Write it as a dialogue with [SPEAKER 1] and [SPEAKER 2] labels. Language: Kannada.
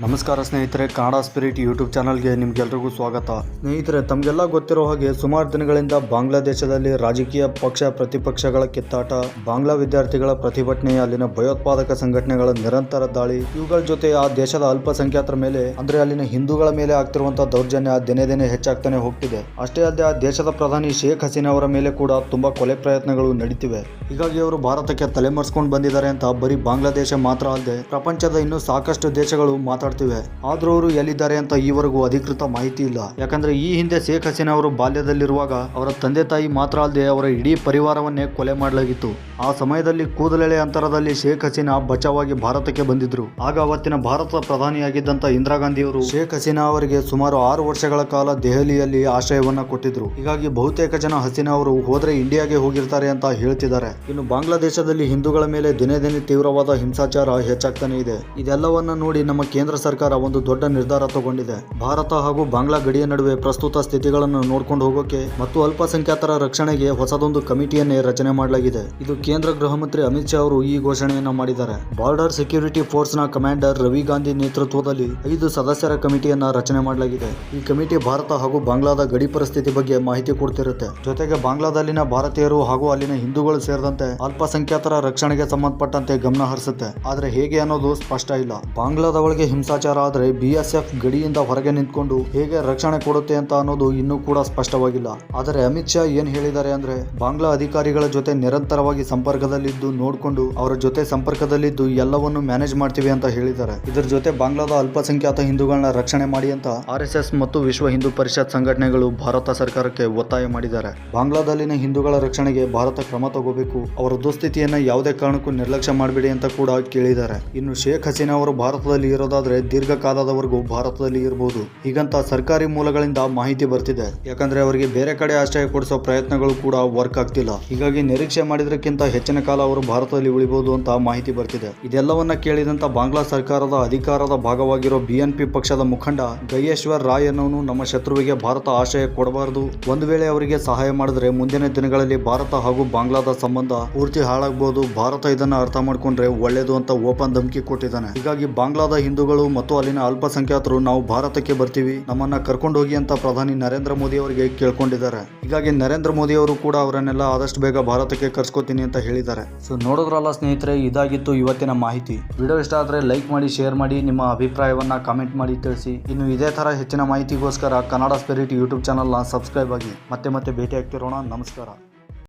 [SPEAKER 1] ನಮಸ್ಕಾರ ಸ್ನೇಹಿತರೆ ಕನ್ನಡ ಸ್ಪಿರಿಟ್ ಯೂಟ್ಯೂಬ್ ಚಾನಲ್ಗೆ ನಿಮಗೆಲ್ಲರಿಗೂ ಸ್ವಾಗತ. ಸ್ನೇಹಿತರೆ, ತಮಗೆಲ್ಲ ಗೊತ್ತಿರೋ ಹಾಗೆ ಸುಮಾರು ದಿನಗಳಿಂದ ಬಾಂಗ್ಲಾದೇಶದಲ್ಲಿ ರಾಜಕೀಯ ಪಕ್ಷ ಪ್ರತಿಪಕ್ಷಗಳ ಕಿತ್ತಾಟ, ಬಾಂಗ್ಲಾ ವಿದ್ಯಾರ್ಥಿಗಳ ಪ್ರತಿಭಟನೆ, ಅಲ್ಲಿನ ಭಯೋತ್ಪಾದಕ ಸಂಘಟನೆಗಳ ನಿರಂತರ ದಾಳಿ, ಇವುಗಳ ಜೊತೆ ಆ ದೇಶದ ಅಲ್ಪಸಂಖ್ಯಾತರ ಮೇಲೆ, ಅಂದ್ರೆ ಅಲ್ಲಿನ ಹಿಂದೂಗಳ ಮೇಲೆ ಆಗ್ತಿರುವಂತಹ ದೌರ್ಜನ್ಯ ದಿನೇ ದಿನೇ ಹೆಚ್ಚಾಗ್ತಾನೆ ಹೋಗ್ತಿದೆ. ಅಷ್ಟೇ ಅಲ್ಲದೆ ಆ ದೇಶದ ಪ್ರಧಾನಿ ಶೇಖ್ ಹಸೀನಾ ಅವರ ಮೇಲೆ ಕೂಡ ತುಂಬಾ ಕೊಲೆ ಪ್ರಯತ್ನಗಳು ನಡೀತಿವೆ. ಹೀಗಾಗಿ ಅವರು ಭಾರತಕ್ಕೆ ತಲೆಮರೆಸ್ಕೊಂಡು ಬಂದಿದ್ದಾರೆ ಅಂತ ಬರೀ ಬಾಂಗ್ಲಾದೇಶ ಮಾತ್ರ ಅಲ್ಲದೆ, ಪ್ರಪಂಚದ ಇನ್ನೂ ಸಾಕಷ್ಟು ದೇಶಗಳು ಮಾತಾಡ್ತಿವೆ. ಆದ್ರೂ ಅವರು ಎಲ್ಲಿದ್ದಾರೆ ಅಂತ ಈವರೆಗೂ ಅಧಿಕೃತ ಮಾಹಿತಿ ಇಲ್ಲ. ಯಾಕಂದ್ರೆ ಈ ಹಿಂದೆ ಶೇಖ್ ಹಸೀನಾ ಅವರು ಬಾಲ್ಯದಲ್ಲಿರುವಾಗ ಅವರ ತಂದೆ ತಾಯಿ ಮಾತ್ರ ಅಲ್ಲದೆ ಅವರ ಇಡೀ ಪರಿವಾರವನ್ನೇ ಕೊಲೆ ಮಾಡಲಾಗಿತ್ತು. ಆ ಸಮಯದಲ್ಲಿ ಕೂದಲೆಳೆ ಅಂತರದಲ್ಲಿ ಶೇಖ್ ಹಸೀನಾ ಬಚಾವಾಗಿ ಭಾರತಕ್ಕೆ ಬಂದಿದ್ರು. ಆಗ ಅವತ್ತಿನ ಭಾರತದ ಪ್ರಧಾನಿಯಾಗಿದ್ದಂತ ಇಂದಿರಾ ಗಾಂಧಿಯವರು ಶೇಖ್ ಹಸೀನಾ ಅವರಿಗೆ ಸುಮಾರು ಆರು ವರ್ಷಗಳ ಕಾಲ ದೆಹಲಿಯಲ್ಲಿ ಆಶ್ರಯವನ್ನ ಕೊಟ್ಟಿದ್ರು. ಹೀಗಾಗಿ ಬಹುತೇಕ ಜನ ಹಸೀನಾ ಅವರು ಹೋದ್ರೆ ಇಂಡಿಯಾಗೆ ಹೋಗಿರ್ತಾರೆ ಅಂತ ಹೇಳ್ತಿದ್ದಾರೆ. ಇನ್ನು ಬಾಂಗ್ಲಾದೇಶದಲ್ಲಿ ಹಿಂದೂಗಳ ಮೇಲೆ ದಿನೇ ದಿನೇ ತೀವ್ರವಾದ ಹಿಂಸಾಚಾರ ಹೆಚ್ಚಾಗ್ತಾನೆ ಇದೆ. ಇದೆಲ್ಲವನ್ನ ನೋಡಿ ನಮ್ಮ ಕೇಂದ್ರ ಸರ್ಕಾರ ಒಂದು ದೊಡ್ಡ ನಿರ್ಧಾರ ತಗೊಂಡಿದೆ. ಭಾರತ ಹಾಗೂ ಬಾಂಗ್ಲಾ ಗಡಿಯ ನಡುವೆ ಪ್ರಸ್ತುತ ಸ್ಥಿತಿಗಳನ್ನು ನೋಡ್ಕೊಂಡು ಹೋಗೋಕೆ ಮತ್ತು ಅಲ್ಪಸಂಖ್ಯಾತರ ರಕ್ಷಣೆಗೆ ಹೊಸದೊಂದು ಕಮಿಟಿಯನ್ನೇ ರಚನೆ ಮಾಡಲಾಗಿದೆ. ಇದು ಕೇಂದ್ರ ಗೃಹ ಮಂತ್ರಿ ಅಮಿತ್ ಶಾ ಅವರು ಈ ಘೋಷಣೆಯನ್ನ ಮಾಡಿದ್ದಾರೆ. ಬಾರ್ಡರ್ ಸೆಕ್ಯೂರಿಟಿ ಫೋರ್ಸ್ನ ಕಮಾಂಡರ್ ರವಿ ಗಾಂಧಿ ನೇತೃತ್ವದಲ್ಲಿ ಐದು ಸದಸ್ಯರ ಕಮಿಟಿಯನ್ನ ರಚನೆ ಮಾಡಲಾಗಿದೆ. ಈ ಕಮಿಟಿ ಭಾರತ ಹಾಗೂ ಬಾಂಗ್ಲಾದ ಗಡಿ ಪರಿಸ್ಥಿತಿ ಬಗ್ಗೆ ಮಾಹಿತಿ ಕೊಡ್ತಿರುತ್ತೆ. ಜೊತೆಗೆ ಬಾಂಗ್ಲಾದಲ್ಲಿನ ಭಾರತೀಯರು ಹಾಗೂ ಅಲ್ಲಿನ ಹಿಂದೂಗಳು ಸೇರಿದಂತೆ ಅಲ್ಪಸಂಖ್ಯಾತರ ರಕ್ಷಣೆಗೆ ಸಂಬಂಧಪಟ್ಟಂತೆ ಗಮನ ಹರಿಸುತ್ತೆ. ಆದರೆ ಹೇಗೆ ಅನ್ನೋದು ಸ್ಪಷ್ಟ ಇಲ್ಲ. ಬಾಂಗ್ಲಾದ ಒಳಗೆ ಹಿಂಸಾಚಾರ ಆದರೆ ಬಿಎಸ್ಎಫ್ ಗಡಿಯಿಂದ ಹೊರಗೆ ನಿಂತ್ಕೊಂಡು ಹೇಗೆ ರಕ್ಷಣೆ ಕೊಡುತ್ತೆ ಅಂತ ಅನ್ನೋದು ಇನ್ನೂ ಕೂಡ ಸ್ಪಷ್ಟವಾಗಿಲ್ಲ. ಆದರೆ ಅಮಿತ್ ಶಾ ಏನ್ ಹೇಳಿದ್ದಾರೆ ಅಂದ್ರೆ, ಬಾಂಗ್ಲಾ ಅಧಿಕಾರಿಗಳ ಜೊತೆ ನಿರಂತರವಾಗಿ ಸಂಪರ್ಕದಲ್ಲಿದ್ದು ನೋಡಿಕೊಂಡು ಅವರ ಜೊತೆ ಸಂಪರ್ಕದಲ್ಲಿದ್ದು ಎಲ್ಲವನ್ನು ಮ್ಯಾನೇಜ್ ಮಾಡ್ತೀವಿ ಅಂತ ಹೇಳಿದ್ದಾರೆ. ಇದರ ಜೊತೆ ಬಾಂಗ್ಲಾದ ಅಲ್ಪಸಂಖ್ಯಾತ ಹಿಂದೂಗಳನ್ನ ರಕ್ಷಣೆ ಮಾಡಿ ಅಂತ ಆರ್ ಎಸ್ ಎಸ್ ಮತ್ತು ವಿಶ್ವ ಹಿಂದೂ ಪರಿಷತ್ ಸಂಘಟನೆಗಳು ಭಾರತ ಸರ್ಕಾರಕ್ಕೆ ಒತ್ತಾಯ ಮಾಡಿದ್ದಾರೆ. ಬಾಂಗ್ಲಾದಲ್ಲಿನ ಹಿಂದೂಗಳ ರಕ್ಷಣೆಗೆ ಭಾರತ ಕ್ರಮ ತಗೋಬೇಕು, ಅವರ ದುಸ್ಥಿತಿಯನ್ನ ಯಾವುದೇ ಕಾರಣಕ್ಕೂ ನಿರ್ಲಕ್ಷ್ಯ ಮಾಡಬೇಡಿ ಅಂತ ಕೂಡ ಕೇಳಿದ್ದಾರೆ. ಇನ್ನು ಶೇಖ್ ಹಸೀನಾ ಅವರು ಭಾರತದಲ್ಲಿ ಇರೋದಾದ್ರೆ ದೀರ್ಘಕಾಲದವರೆಗೂ ಭಾರತದಲ್ಲಿ ಇರಬಹುದು ಹೀಗಂತ ಸರ್ಕಾರಿ ಮೂಲಗಳಿಂದ ಮಾಹಿತಿ ಬರ್ತಿದೆ. ಯಾಕಂದ್ರೆ ಅವರಿಗೆ ಬೇರೆ ಕಡೆ ಆಶ್ರಯ ಕೊಡಿಸೋ ಪ್ರಯತ್ನಗಳು ಕೂಡ ವರ್ಕ್ ಆಗ್ತಿಲ್ಲ. ಹೀಗಾಗಿ ನಿರೀಕ್ಷೆ ಮಾಡಿದ್ರಕ್ಕಿಂತ ಹೆಚ್ಚಿನ ಕಾಲ ಅವರು ಭಾರತದಲ್ಲಿ ಉಳಿಬಹುದು ಅಂತ ಮಾಹಿತಿ ಬರ್ತಿದೆ. ಇದೆಲ್ಲವನ್ನ ಕೇಳಿದಂತ ಬಾಂಗ್ಲಾ ಸರ್ಕಾರದ ಅಧಿಕಾರದ ಭಾಗವಾಗಿರೋ ಬಿಎನ್ಪಿ ಪಕ್ಷದ ಮುಖಂಡ ಗಯೇಶ್ವರ್ ರಾಯ್ ಅನ್ನೋನು ನಮ್ಮ ಶತ್ರುವಿಗೆ ಭಾರತ ಆಶ್ರಯ ಕೊಡಬಾರದು. ಒಂದು ವೇಳೆ ಅವರಿಗೆ ಸಹಾಯ ಮಾಡಿದ್ರೆ ಮುಂದಿನ ದಿನಗಳಲ್ಲಿ ಭಾರತ ಹಾಗೂ ಬಾಂಗ್ಲಾದ ಸಂಬಂಧ ಪೂರ್ತಿ ಹಾಳಾಗಬಹುದು ಭಾರತ ಇದನ್ನ ಅರ್ಥ ಮಾಡ್ಕೊಂಡ್ರೆ ಒಳ್ಳೇದು ಅಂತ ಓಪನ್ ಧಮಕಿ ಕೊಟ್ಟಿದ್ದಾನೆ. ಹೀಗಾಗಿ ಬಾಂಗ್ಲಾದ ಹಿಂದೂಗಳು ಮತ್ತು ಅಲ್ಲಿನ ಅಲ್ಪಸಂಖ್ಯಾತರು ನಾವು ಭಾರತಕ್ಕೆ ಬರ್ತೀವಿ. ನಮ್ಮನ್ನ ಕರ್ಕೊಂಡು ಹೋಗಿ ಅಂತ ಪ್ರಧಾನಿ ನರೇಂದ್ರ ಮೋದಿ ಅವರಿಗೆ ಕೇಳ್ಕೊಂಡಿದ್ದಾರೆ. ಹೀಗಾಗಿ ನರೇಂದ್ರ ಮೋದಿ ಅವರು ಕೂಡ ಅವರನ್ನೆಲ್ಲ ಆದಷ್ಟು ಬೇಗ ಭಾರತಕ್ಕೆ ಕರ್ಸ್ಕೊತೀನಿ ಅಂತ ಹೇಳಿದ್ದಾರೆ. ಸೊ ನೋಡಿದ್ರಲ್ಲ ಸ್ನೇಹಿತರೆ, ಇದಾಗಿತ್ತು ಇವತ್ತಿನ ಮಾಹಿತಿ. ವಿಡಿಯೋ ಇಷ್ಟ ಆದ್ರೆ ಲೈಕ್ ಮಾಡಿ, ಶೇರ್ ಮಾಡಿ, ನಿಮ್ಮ ಅಭಿಪ್ರಾಯವನ್ನ ಕಾಮೆಂಟ್ ಮಾಡಿ ತಿಳಿಸಿ. ಇನ್ನು ಇದೇ ತರ ಹೆಚ್ಚಿನ ಮಾಹಿತಿಗೋಸ್ಕರ ಕನ್ನಡ ಸ್ಪಿರಿಟ್ ಯೂಟ್ಯೂಬ್ ಚಾನಲ್ನ ಸಬ್ಸ್ಕ್ರೈಬ್ ಆಗಿ ಮತ್ತೆ ಮತ್ತೆ ಭೇಟಿ ಆಗ್ತಿರೋಣ ನಮಸ್ಕಾರ.